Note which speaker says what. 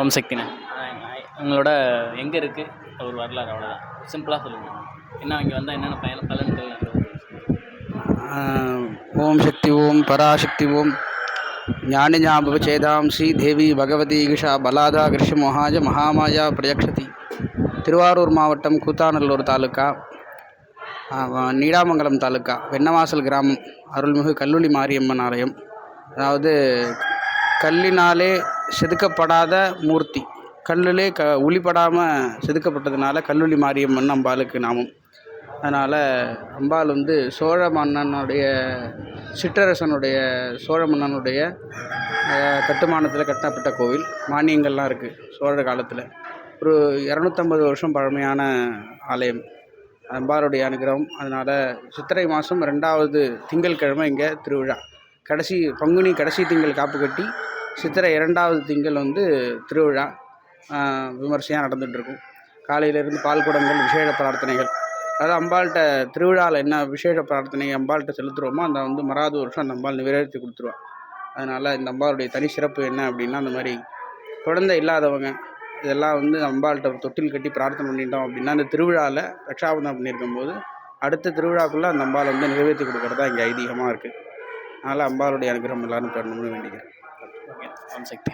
Speaker 1: ஓம் சக்திண்ணே உங்களோட எங்கே இருக்குது ஒரு வரலாறு அவ்வளோதான் சிம்பிளாக சொல்லுங்கள் என்ன இங்கே வந்தால் என்னென்ன பயன் பலன்கள்
Speaker 2: ஓம் சக்தி ஓம் பராசக்தி ஓம் ஞானிஞாபவ சேதாம்சி தேவி பகவதி ஈஷா பலாதா கிருஷ்ணமோகாஜ மகாமாயா பிரயக்ஷதி. திருவாரூர் மாவட்டம் கூத்தாநல்லூர் தாலுக்கா நீடாமங்கலம் தாலுக்கா வெண்ணவாசல் கிராமம் அருள்மிகு கல்லுளி மாரியம்மன் ஆலயம். அதாவது கல்லினாலே செதுக்கப்படாத மூர்த்தி. கல்லிலே க ஒளிப்படாமல் செதுக்கப்பட்டதுனால கல்லுளி மாரியம்மன் அம்பாளுக்கு நாமம். அதனால் அம்பாள் வந்து சோழ மன்னனுடைய சிற்றரசனுடைய சோழ மன்னனுடைய கட்டுமானத்தில் கட்டப்பட்ட கோவில். மானியங்கள்லாம் இருக்குது சோழர் காலத்தில். ஒரு இரநூத்தம்பது வருஷம் பழமையான ஆலயம். அம்பாளுடைய அனுகிரகம். அதனால் சித்திரை மாதம் ரெண்டாவது திங்கட்கிழமை இங்கே திருவிழா. கடைசி பங்குனி கடைசி திங்கள் காப்பு கட்டி சித்திரை இரண்டாவது திங்கள் வந்து திருவிழா விமர்சையாக நடந்துகிட்ருக்கும் காலையிலேருந்து பால் குடங்கள் விசேஷ பிரார்த்தனைகள். அதாவது அம்பாள்கிட்ட திருவிழாவில் என்ன விசேஷ பிரார்த்தனை அம்பாள்கிட்ட செலுத்துகிறோமோ அந்த வந்து மறாவது வருஷம் அந்த அம்பாள் நிறைவேற்றி கொடுத்துருவா. அதனால் இந்த அம்பாளுடைய தனி சிறப்பு என்ன அப்படின்னா அந்த மாதிரி குழந்தை இல்லாதவங்க இதெல்லாம் வந்து அம்பாள்கிட்ட தொட்டில் கட்டி பிரார்த்தனை பண்ணிட்டோம் அப்படின்னா அந்த திருவிழாவில் ரக்ஷாபந்தம் பண்ணியிருக்கும் போது அடுத்த திருவிழாக்குள்ளே அந்த அம்பாள் வந்து நிறைவேற்றி கொடுக்குறதா இங்கே ஐதீகமாக இருக்குது அதனால் அம்பாளுடைய அனுகிரகம் எல்லாரும் பெறணும்னு வேண்டிக்கிறேன்.
Speaker 1: ஓகே ஓம் சக்தி